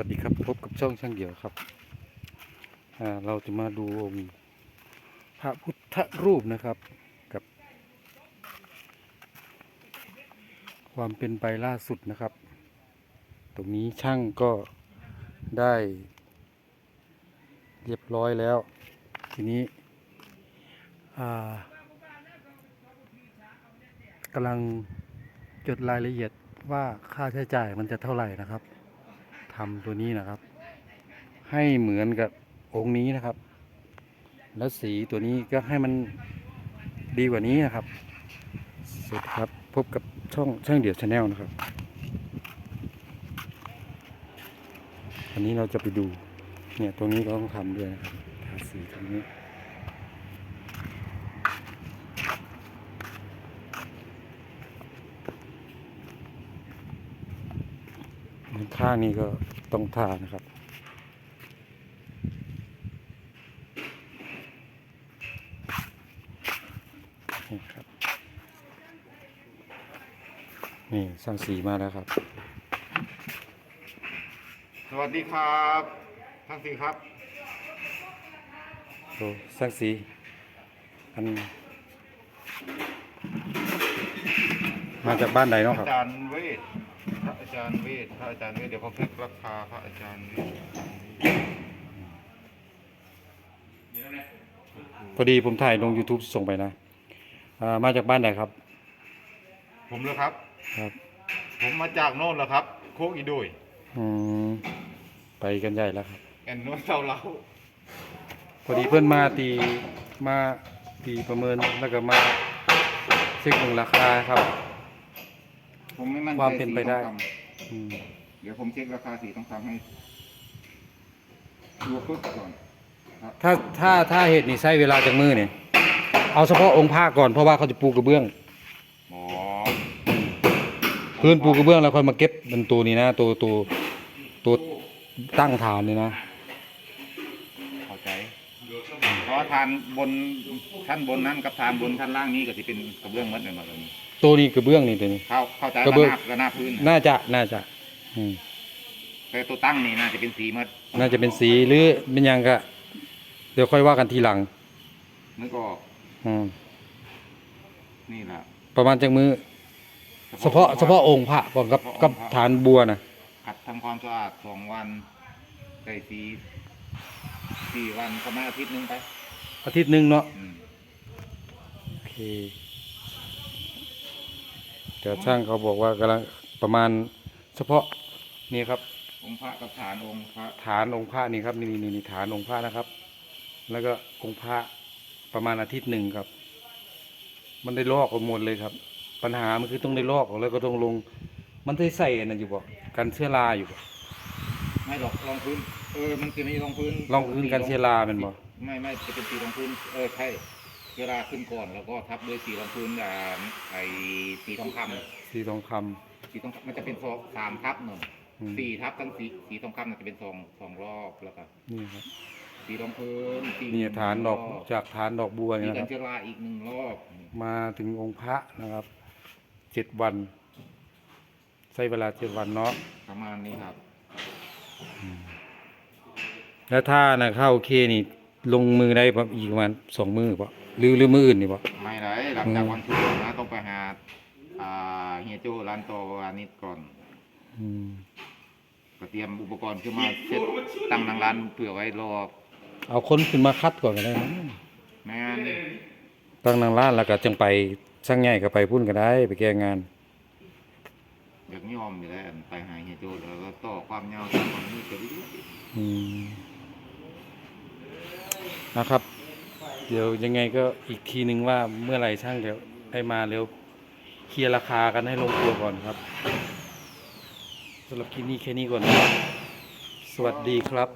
วัสดีครับพบกับช่องช่างเดี่ยวครับเราจะมาดูองค์พระพุทธรูปนะครับกับ ความเป็นไปล่าสุดนะครับ ตรงนี้ช่างก็ได้ เรียบร้อยแล้ว ทีนี้กำลังจดรายละเอียดว่าค่าใช้จ่ายมันจะเท่าไหร่นะครับ ทำตัวนี้นะครับ ให้เหมือนกับองค์นี้นะครับ แล้วสีตัวนี้ก็ให้มันดีกว่านี้นะครับ สุดครับพบกับช่องช่างเดี่ยวชาแนลนะครับอันนี้เราจะไปดู เนี่ยตรงนี้ก็ต้องทำด้วยนะครับทาสีตรงนี้ ข้างนี้ก็ต้องทานะครับ นี่ครับ นี่สร้างสีมาแล้วครับ สวัสดีครับทั้งสี่ครับโอ้สร้างสีอัน มาจากบ้านใดเนาะคอารับจารย์เวทพ ระอาจารย์เวทพระอาจารย์เวทเดี๋ยวผมเช็คราคาพระอาจารย์เวทพอดีผมถ่ายลง YouTube ส่งไปนะอ่ามาจากบ้านไหนครับ ผมเลยครับ ครับ ผมมาจากโน่นแล้วครับ โคกอีดุยอืมไปกันใหญ่แล้วครับ แอนนวลเซาเล้าพอดีเพื่อนมาตีมาตีประเมินแล้วก็มาเช็คของราคาครับ ผมไม่มั่นใจความเป็นไปได้ สีทองคอืมำเดี๋ยวผมเช็คราคาสีต้องคำให้ดูปึ๊บก่อนถ้าถ้าถ้าเหตุนี่ใช้เวลาจากมือเนี่ยเอาเฉพาะองค์พระก่อนเพราะว่าเขาจะปูกระเบื้อง อ๋อพื้นปูกระเบื้องแล้วค่อยมาเก็บเป็นตัวนี้นะตัวตัวตัวตั้งฐานนี่นะ เข้าใจเพราะว่าทานบนท่านบนนั้นกับทานบนท่านล่างนี้ก็จะเป็นกระเบื้องมัดเลยมาเลย ตัวนี้กระเบื้องนี่ตัวนี้ เข้าเข้าใจกระว่าเบื้องหน้ากระหน้าพื้นน่ะน่าจะน่าจะอืมแต่ตัวตั้งนี่น่าจะเป็นสีมัดน่าจะเป็นสีหรือเป็นหยังก็เดี๋ยวค่อยว่ากันทีหลัง นึกออกอืมนี่แหละประมาณจากมือเฉพาะเฉพาะองค์พระก่อนกับกับฐานบัวนะขัดทำความสะอาดสองวันใส่สีสี่วันประมาณอาทิตย์หนึงไปอาทิตย์หนึ่งเนาะอืมโอเค แต่ช่างเขาบอกว่ากำลังประมาณเฉพาะนี่ครับ องค์พระกับฐานองค์พระฐานองค์พระนี่ครับนี่นี่นี่ฐานองค์พระนะครับ แล้วก็องค์พระประมาณอาทิตย์หนึ่งครับ มันได้ลอกออกหมดเลยครับ ปัญหามันคือต้องได้ลอกออกแล้วก็ต้องลง มันได้ใส่อันนั่นอยู่บ่กันเชื้อราอยู่บ่ไม่หรอกรองพื้น เออมันจะมีรองพื้นลองพื้นกันเชื้อราเป็นบ่ไม่ไม่จะเป็นสีรองพื้นเออใช่ เวลาขึ้นก่อนแล้วก็ทับด้วยสีรองพื้นอ่าไอสีทองคำสีทองคำ สีทองคำมันจะเป็นสองสามทับหนึ่งอืม สี่ทับทั้งสีสีทองคำมันจะเป็นสองสองรอบแล้วก็นี่ครับสีรองพื้นสีนี่ฐานดอกรบจากฐานดอกบัวสีนี่นะกัคนรับเชื้อราอีกหนึ่งรอบ มาถึงองค์พระนะครับเจ็ดวัน ใช้เวลาเจ็ดวันเนาะประมาณนี้ครับ แล้วถ้านะเข้าโอเคนี่ ลงมือได้ประมาณอีกประมาณสองมือป่ะ หรือหรือมืออื่นนี่ป่ะไม่ไรหลังจากอืมวันพุธนะต้องไปหาอ่าเฮียโจร้านโตวานิดก่อน อืมก็เตรียมอุปกรณ์ขึ้นมาเซ็ตตั้งนางร้านเผื่อไว้รอเอาคนขึ้นมาคัดก่อนก็ได้นะแม่นตั้งนางร้านแล้วก็จังไปช่างใหญ่ก็ไปพุ่นก็ได้ ไปแก้งาน อยากยอมอยู่แล้วไปหาเฮียโจแล้วก็ต่อความยาวต่อความยืดไปเรื่อยอืมนะครับ เดี๋ยวยังไงก็อีกทีนึงว่าเมื่อไหร่ช่างเดี๋ยวให้มาเร็วเคลียร์ราคากันให้ลงตัวก่อนครับสำหรับคลิปนี้แค่นี้ก่อน สวัสดีครับ